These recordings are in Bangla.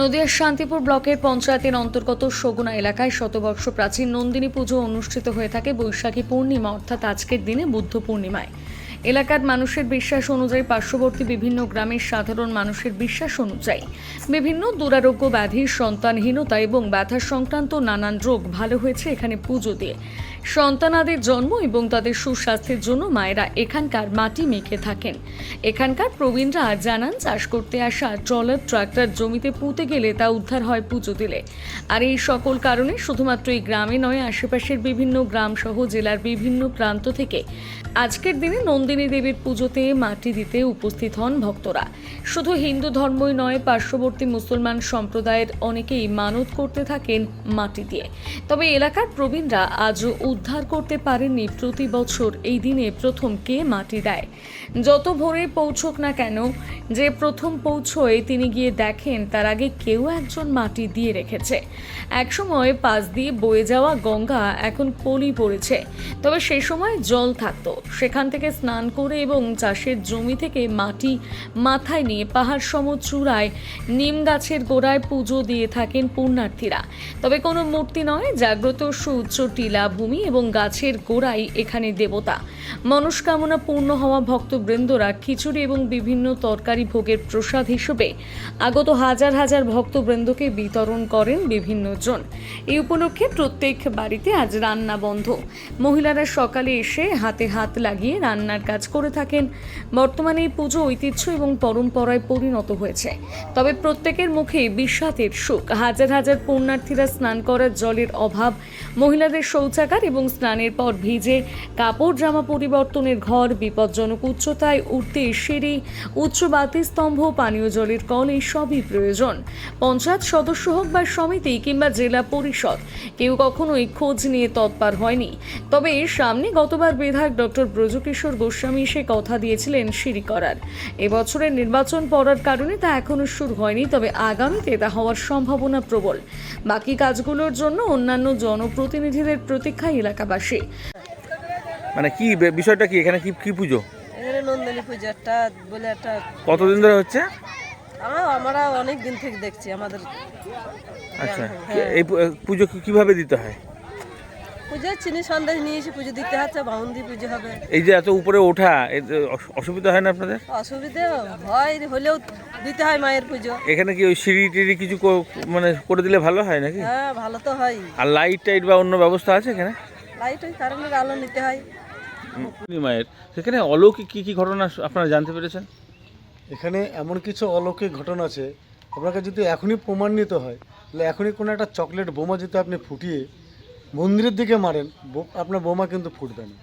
নদিয়ার শান্তিপুর ব্লকের পঞ্চায়েতের অন্তর্গত সগুনা এলাকায় শতবর্ষ প্রাচীন নন্দিনী পুজো অনুষ্ঠিত হয়ে থাকে বৈশাখী পূর্ণিমা, অর্থাৎ আজকের দিনে বুদ্ধ পূর্ণিমায়। এলাকার মানুষের বিশ্বাস অনুযায়ী পার্শ্ববর্তী বিভিন্ন গ্রামের সাধারণ মানুষের বিশ্বাস অনুযায়ী বিভিন্ন দুরারোগ্য ব্যাধি, সন্তানহীনতা এবং ব্যথা সংক্রান্ত নানান রোগ ভালো হয়েছে এখানে পুজো দিয়ে। সন্তানাদের জন্ম এবং তাদের সুস্বাস্থ্যের জন্য মায়েরা এখানকার মাটি মেখে থাকেন। এখানকার প্রবীণরা জানান, চাষ করতে আসা ট্রলার, ট্রাক্টর জমিতে পুঁতে গেলে তা উদ্ধার হয় পুজো দিলে। আর এই সকল কারণে শুধুমাত্র এই গ্রামে নয়, আশেপাশের বিভিন্ন গ্রাম সহ জেলার বিভিন্ন প্রান্ত থেকে আজকের দিনে নন্দিনী দেবীর পুজোতে মাটি দিতে উপস্থিত হন ভক্তরা। শুধু হিন্দু ধর্মই নয়, পার্শ্ববর্তী মুসলমান সম্প্রদায়ের অনেকেই মানত করতে থাকেন মাটি দিয়ে। তবে এলাকার প্রবীণরা আজও উদ্ধার করতে পারেননি প্রতি বছর এই দিনে প্রথম কে মাটি দেয়। যত ভোরে পৌঁছক না কেন, যে প্রথম পৌঁছয় তিনি গিয়ে দেখেন তার আগে কেউ একজন মাটি দিয়ে রেখেছে। একসময় পাশ দিয়ে বয়ে যাওয়া গঙ্গা এখন পলি পড়েছে। তবে সেই সময় জল থাকতো। সেখান থেকে স্নান করে এবং চাষের জমি থেকে মাটি মাথায় নিয়ে পাহাড় সম চূড়ায় নিম গাছের গোড়ায় পুজো দিয়ে থাকেন পুণ্যার্থীরা। তবে কোনো মূর্তি নয়, জাগ্রত সুউচ্চ টিলা ভূমি এবং গাছের গোড়াই এখানে দেবতা। মনস্কামনা পূর্ণ হওয়া ভক্তবৃন্দরা খিচুড়ি এবং বিভিন্ন তরকারি ভোগের প্রসাদ হিসেবে আগত হাজার হাজার ভক্তবৃন্দকে বিতরণ করেন বিভিন্ন জন এই উপলক্ষে প্রত্যেক বাড়িতে আজ রান্না বন্ধ। মহিলারা সকালে এসে হাতে হাত লাগিয়ে রান্নার কাজ করে থাকেন। বর্তমানে এই পুজো ঐতিহ্য এবং পরম্পরায় পরিণত হয়েছে। তবে প্রত্যেকের মুখে বিষাদের সুখ হাজার হাজার পুণ্যার্থীরা স্নান করার জলের অভাব, মহিলাদের শৌচাগার এবং স্নানের পর ভিজে কাপড় জামা পরিবর্তনের ঘর, বিপজ্জনক উচ্চতায় উঠতে সিঁড়ি, উচ্চ বাতিস্তম্ভ পানীয় জলের কল, এই সবই প্রয়োজন। পঞ্চায়েত সদস্য হোক বা সমিতি কিংবা জেলা পরিষদ, কেউ কখনোই খোঁজ নিয়ে তৎপর হয়নি। তবে সামনে গতবার বিধায়ক ডক্টর ব্রজকিশোর গোস্বামী সে কথা দিয়েছিলেন সিঁড়ি করার। এবছরের নির্বাচন পড়ার কারণে তা এখনও শুরু হয়নি তবে আগামীতে তা হওয়ার সম্ভাবনা প্রবল। বাকি কাজগুলোর জন্য অন্যান্য জনপ্রতিনিধিদের প্রতীক্ষা এলাকাবাসী। মানে কি বিষয়টা কি? এখানে কি কি পুজো? এখানে নন্দিনী পুজো একটা বলে একটা কতদিন ধরে হচ্ছে? আমরা আমরা অনেক দিন থেকে দেখছি আমাদের। আচ্ছা। হ্যাঁ। এই পু- পুজো কীভাবে দিতে হয়? পুজো চিনি সন্দেশ নিয়ে এসে পুজো দিতে হচ্ছে বাউন্দি পুজো হবে। এই যে এত উপরে ওঠা অসুবিধা হয় না আপনাদের? অসুবিধে হয় হলেও দিতে হয় মায়ের পুজো। এখানে কি ওই সিঁড়ি টিড়ি কিছু কো- মানে করে দিলে ভালো হয় নাকি? হ্যাঁ ভালো তো হয়। আর লাইট টাইট বা অন্য ব্যবস্থা আছে এখানে? লাইট ওই কারেন্টের আলো নিতে হয়। মায়ের সেখানে অলৌকিক কি কি ঘটনা আপনারা জানতে পেরেছেন? এখানে এমন কিছু অলৌকিক ঘটনা আছে আপনাকে যদি এখনই প্রমাণিত হয় তাহলে এখনই কোনো একটা চকলেট বোমা যদি আপনি ফুটিয়ে মন্দিরের দিকে মারেন আপনার বোমা কিন্তু ফুটবে না।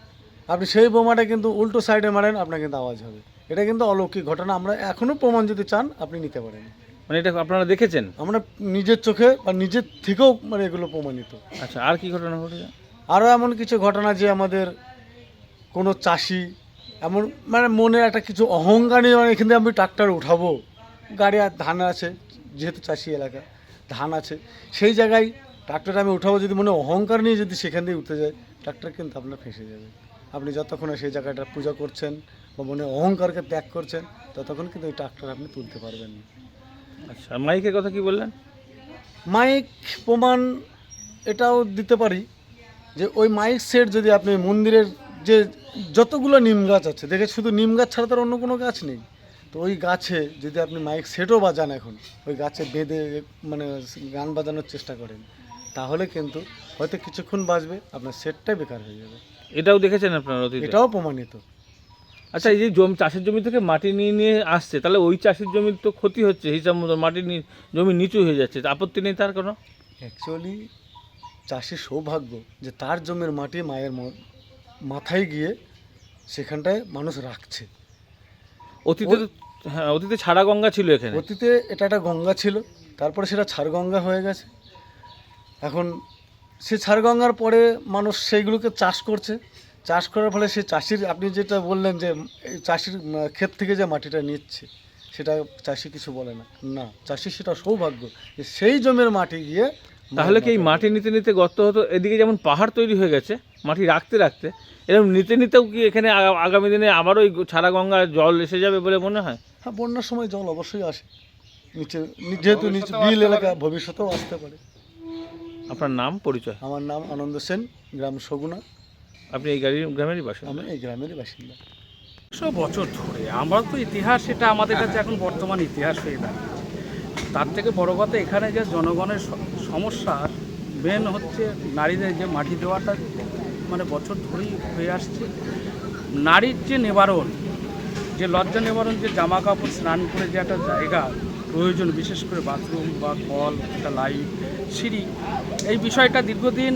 আপনি সেই বোমাটা কিন্তু উল্টো সাইডে মারেন আপনার কিন্তু আওয়াজ হবে। এটা কিন্তু অলৌকিক ঘটনা আমরা এখনও প্রমাণ যদি চান আপনি নিতে পারেন। মানে এটা আপনারা দেখেছেন? আমরা নিজের চোখে বা নিজের থেকেও মানে এগুলো প্রমাণিত। আচ্ছা আর কি ঘটনা ঘটেছে? আরও এমন কিছু ঘটনা যে আমাদের কোনো চাষি এমন মানে মনে একটা কিছু অহংকার নিয়ে মানে এখান থেকে আমি ট্রাক্টর উঠাবো। গাড়ি আর ধান আছে যেহেতু চাষি এলাকা ধান আছে। সেই জায়গায় ট্রাক্টর আমি উঠাবো যদি মনে অহংকার নিয়ে যদি সেখান দিয়ে উঠতে যায় ট্রাক্টর কিন্তু আপনার ফেঁসে যাবে। আপনি যতক্ষণ সেই জায়গাটা পূজা করছেন বা মনে অহংকারকে ত্যাগ করছেন ততক্ষণ কিন্তু ওই ট্রাক্টর আপনি তুলতে পারবেন না। আচ্ছা মাইকের কথা কি বললেন? মাইক প্রমাণ এটাও দিতে পারি যে ওই মাইক সেট যদি আপনি মন্দিরের যে যতগুলো নিম গাছ আছে দেখে শুধু নিম গাছ ছাড়া তার অন্য কোনো গাছ নেই তো ওই গাছে যদি আপনি মাইক সেটও বাজান এখন ওই গাছে বেঁধে মানে গান বাজানোর চেষ্টা করেন তাহলে কিন্তু হয়তো কিছুক্ষণ বাঁচবে আপনার সেটটাই বেকার হয়ে যাবে। এটাও দেখেছেন আপনার অতীতে? এটাও প্রমাণিত। আচ্ছা এই যে জমি চাষের জমি থেকে মাটি নিয়ে নিয়ে আসছে তাহলে ওই চাষের জমির তো ক্ষতি হচ্ছে হিসাব মতো মাটি জমি নিচু হয়ে যাচ্ছে আপত্তি নেই তার কোনো? অ্যাকচুয়ালি চাষির সৌভাগ্য যে তার জমির মাটি মায়ের মাথায় গিয়ে সেখানটায় মানুষ রাখছে। অতীতে হ্যাঁ অতীতে ছাড়া গঙ্গা ছিল এখানে। অতীতে এটা একটা গঙ্গা ছিল তারপরে সেটা ছাড় গঙ্গা হয়ে গেছে। এখন সে ছাড়গঙ্গার পরে মানুষ সেইগুলোকে চাষ করছে। চাষ করার ফলে সে চাষির আপনি যেটা বললেন যে এই চাষির ক্ষেত থেকে যে মাটিটা নিচ্ছে সেটা চাষি কিছু বলে না। না চাষি সেটা সৌভাগ্য যে সেই জমির মাটি গিয়ে তাহলে কি এই মাটি নিতে নিতে গর্ত হতো? এদিকে যেমন পাহাড় তৈরি হয়ে গেছে মাটি রাখতে রাখতে এরকম নিতে নিতেও কি এখানে আগামী দিনে আবারও ওই ছাড়া গঙ্গা জল এসে যাবে বলে মনে হয়? হ্যাঁ বন্যার সময় জল অবশ্যই আসে। নিচে যেহেতু নিচে বিল এলাকা ভবিষ্যতেও আসতে পারে। আপনার নাম পরিচয়? আমার নাম আনন্দ সেন গ্রাম সগুনা। আপনি এই গাড়ির গ্রামেরই বাসা আমি এই গ্রামেরই বাসিন্দা। একশো বছর ধরে আমরা তো ইতিহাস এটা আমাদের কাছে এখন বর্তমান ইতিহাস হয়ে দাঁড়িয়ে তার থেকে বড় কথা এখানে যে জনগণের স- সমস্যার মেন হচ্ছে নারীদের যে মাটি দেওয়াটা মানে বছর ধরেই হয়ে আসছে। নারীর যে নিবারণ যে লজ্জা নিবারণ যে জামা কাপড় স্নান করে যে একটা জায়গা প্রয়োজন বিশেষ করে বাথরুম বা কল একটা লাইট সিঁড়ি, এই বিষয়টা দীর্ঘদিন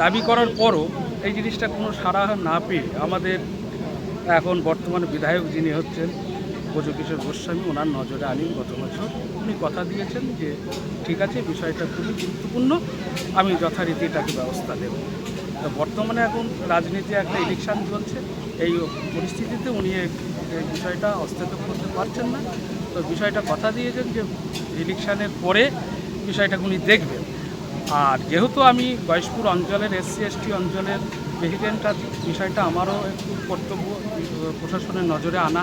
দাবি করার পরও এই জিনিসটা কোনো সাড়া না পেয়ে আমাদের এখন বর্তমানে বিধায়ক যিনি হচ্ছেন ব্রজকিশোর গোস্বামী, ওনার নজরে আনি গত বছর। উনি কথা দিয়েছেন যে, ঠিক আছে, বিষয়টা খুবই গুরুত্বপূর্ণ, আমি যথারীতি এটাকে ব্যবস্থা নেব। তো বর্তমানে এখন রাজনীতি একটা ইলেকশান চলছে। এই পরিস্থিতিতে উনি এই বিষয়টা হস্তক্ষেপ করতে পারছেন না। তো বিষয়টা কথা দিয়েছেন যে ইলেকশনের পরে বিষয়টা উনি দেখবেন। আর যেহেতু আমি গয়েশপুর অঞ্চলের এসসি, এসটি অঞ্চলের প্রেসিডেন্ট আছি, বিষয়টা আমারও একটু কর্তব্য, প্রশাসনের নজরে আনা।